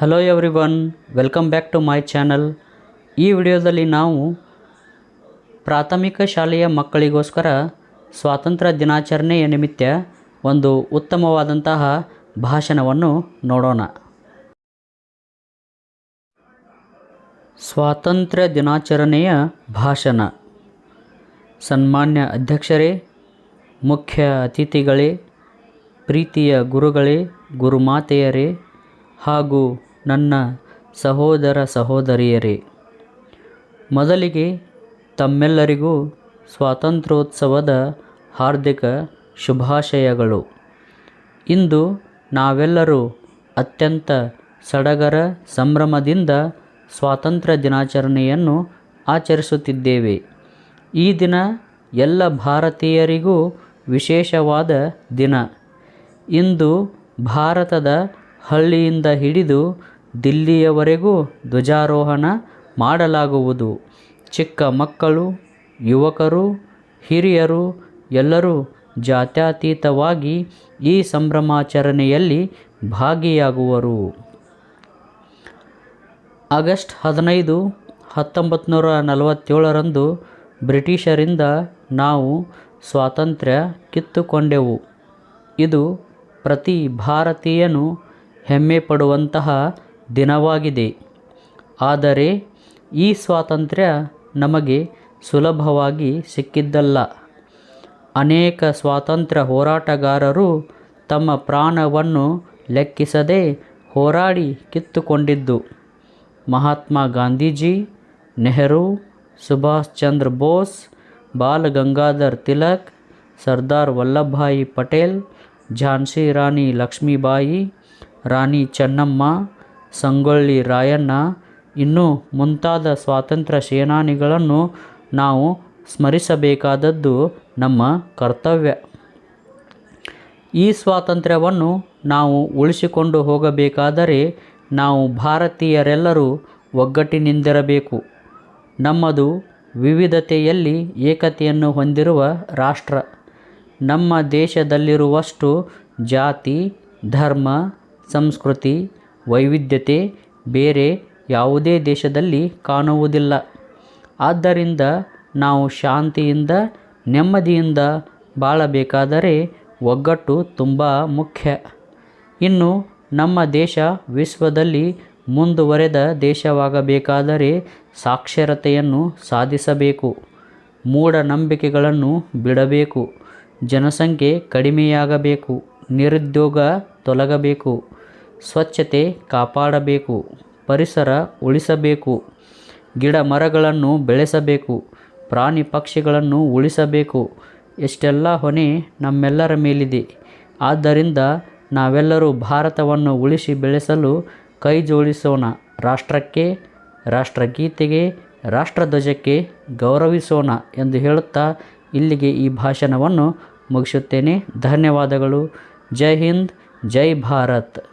Hello everyone welcome back to my channel ಈ ವಿಡಿಯೋದಲ್ಲಿ ನಾವು ಪ್ರಾಥಮಿಕ ಶಾಲೆಯ ಮಕ್ಕಳಿಗೋಸ್ಕರ ಸ್ವಾತಂತ್ರ್ಯ ದಿನಾಚರಣೆಯ ನಿಮಿತ್ತ ಒಂದು ಉತ್ತಮವಾದಂತಹ ಭಾಷಣವನ್ನು ನೋಡೋಣ. ಸ್ವಾತಂತ್ರ್ಯ ದಿನಾಚರಣೆಯ ಭಾಷಣ. ಸನ್ಮಾನ್ಯ ಅಧ್ಯಕ್ಷರೇ, ಮುಖ್ಯ ಅತಿಥಿಗಳೇ, ಪ್ರೀತಿಯ ಗುರುಗಳೇ, ಗುರುಮಾತೆಯರೇ ಹಾಗೂ ನನ್ನ ಸಹೋದರ ಸಹೋದರಿಯರೇ, ಮೊದಲಿಗೆ ತಮ್ಮೆಲ್ಲರಿಗೂ ಸ್ವಾತಂತ್ರ್ಯೋತ್ಸವದ ಹಾರ್ದಿಕ ಶುಭಾಶಯಗಳು. ಇಂದು ನಾವೆಲ್ಲರೂ ಅತ್ಯಂತ ಸಡಗರ ಸಂಭ್ರಮದಿಂದ ಸ್ವಾತಂತ್ರ್ಯ ದಿನಾಚರಣೆಯನ್ನು ಆಚರಿಸುತ್ತಿದ್ದೇವೆ. ಈ ದಿನ ಎಲ್ಲ ಭಾರತೀಯರಿಗೂ ವಿಶೇಷವಾದ ದಿನ. ಇಂದು ಭಾರತದ ಹಳ್ಳಿಯಿಂದ ಹಿಡಿದು ದಿಲ್ಲಿಯವರೆಗೂ ಧ್ವಜಾರೋಹಣ ಮಾಡಲಾಗುವುದು. ಚಿಕ್ಕ ಮಕ್ಕಳು, ಯುವಕರು, ಹಿರಿಯರು ಎಲ್ಲರೂ ಜಾತ್ಯತೀತವಾಗಿ ಈ ಸಂಭ್ರಮಾಚರಣೆಯಲ್ಲಿ ಭಾಗಿಯಾಗುವರು. ಆಗಸ್ಟ್ ಹದಿನೈದು ಹತ್ತೊಂಬತ್ತು ನೂರ ನಲವತ್ತೇಳರಂದು ಬ್ರಿಟಿಷರಿಂದ ನಾವು ಸ್ವಾತಂತ್ರ್ಯ ಕಿತ್ತುಕೊಂಡೆವು. ಇದು ಪ್ರತಿ ಭಾರತೀಯನು ಹೆಮ್ಮೆ ಪಡುವಂತಹ ದಿನವಾಗಿದೆ. ಆದರೆ ಈ ಸ್ವಾತಂತ್ರ್ಯ ನಮಗೆ ಸುಲಭವಾಗಿ ಸಿಕ್ಕಿದ್ದಲ್ಲ. ಅನೇಕ ಸ್ವಾತಂತ್ರ್ಯ ಹೋರಾಟಗಾರರು ತಮ್ಮ ಪ್ರಾಣವನ್ನು ಲೆಕ್ಕಿಸದೆ ಹೋರಾಡಿ ಕಿತ್ತುಕೊಂಡಿದ್ದು. ಮಹಾತ್ಮ ಗಾಂಧೀಜಿ, ನೆಹರು, ಸುಭಾಷ್ ಚಂದ್ರ ಬೋಸ್, ಬಾಲ ಗಂಗಾಧರ್ ತಿಲಕ್, ಸರ್ದಾರ್ ವಲ್ಲಭಭಾಯಿ ಪಟೇಲ್, ಝಾನ್ಸಿ ರಾಣಿ ಲಕ್ಷ್ಮೀಬಾಯಿ, ರಾಣಿ ಚೆನ್ನಮ್ಮ ಸಂಗೊಳ್ಳಿ ರಾಯಣ್ಣ, ಇನ್ನೂ ಮುಂತಾದ ಸ್ವಾತಂತ್ರ್ಯ ಸೇನಾನಿಗಳನ್ನು ನಾವು ಸ್ಮರಿಸಬೇಕಾದದ್ದು ನಮ್ಮ ಕರ್ತವ್ಯ. ಈ ಸ್ವಾತಂತ್ರ್ಯವನ್ನು ನಾವು ಉಳಿಸಿಕೊಂಡು ಹೋಗಬೇಕಾದರೆ ನಾವು ಭಾರತೀಯರೆಲ್ಲರೂ ಒಗ್ಗಟ್ಟಿನಿಂದಿರಬೇಕು. ನಮ್ಮದು ವಿವಿಧತೆಯಲ್ಲಿ ಏಕತೆಯನ್ನು ಹೊಂದಿರುವ ರಾಷ್ಟ್ರ. ನಮ್ಮ ದೇಶದಲ್ಲಿರುವಷ್ಟು ಜಾತಿ, ಧರ್ಮ, ಸಂಸ್ಕೃತಿ ವೈವಿಧ್ಯತೆ ಬೇರೆ ಯಾವುದೇ ದೇಶದಲ್ಲಿ ಕಾಣುವುದಿಲ್ಲ. ಆದ್ದರಿಂದ ನಾವು ಶಾಂತಿಯಿಂದ, ನೆಮ್ಮದಿಯಿಂದ ಬಾಳಬೇಕಾದರೆ ಒಗ್ಗಟ್ಟು ತುಂಬ ಮುಖ್ಯ. ಇನ್ನು ನಮ್ಮ ದೇಶ ವಿಶ್ವದಲ್ಲಿ ಮುಂದುವರೆದ ದೇಶವಾಗಬೇಕಾದರೆ ಸಾಕ್ಷರತೆಯನ್ನು ಸಾಧಿಸಬೇಕು. ಮೂಢನಂಬಿಕೆಗಳನ್ನು ಬಿಡಬೇಕು. ಜನಸಂಖ್ಯೆ ಕಡಿಮೆಯಾಗಬೇಕು. ನಿರುದ್ಯೋಗ ತೊಲಗಬೇಕು. ಸ್ವಚ್ಛತೆ ಕಾಪಾಡಬೇಕು, ಪರಿಸರ ಉಳಿಸಬೇಕು, ಗಿಡ ಮರಗಳನ್ನು ಬೆಳೆಸಬೇಕು, ಪ್ರಾಣಿ ಪಕ್ಷಿಗಳನ್ನು ಉಳಿಸಬೇಕು, ಎಷ್ಟೆಲ್ಲ ಹೊಣೆ ನಮ್ಮೆಲ್ಲರ ಮೇಲಿದೆ. ಆದ್ದರಿಂದ ನಾವೆಲ್ಲರೂ ಭಾರತವನ್ನು ಉಳಿಸಿ ಬೆಳೆಸಲು ಕೈ ಜೋಡಿಸೋಣ. ರಾಷ್ಟ್ರಕ್ಕೆ, ರಾಷ್ಟ್ರಗೀತೆಗೆ, ರಾಷ್ಟ್ರಧ್ವಜಕ್ಕೆ ಗೌರವಿಸೋಣ ಎಂದು ಹೇಳುತ್ತಾ ಇಲ್ಲಿಗೆ ಈ ಭಾಷಣವನ್ನು ಮುಗಿಸುತ್ತೇನೆ. ಧನ್ಯವಾದಗಳು. ಜೈ ಹಿಂದ್, ಜೈ ಭಾರತ್.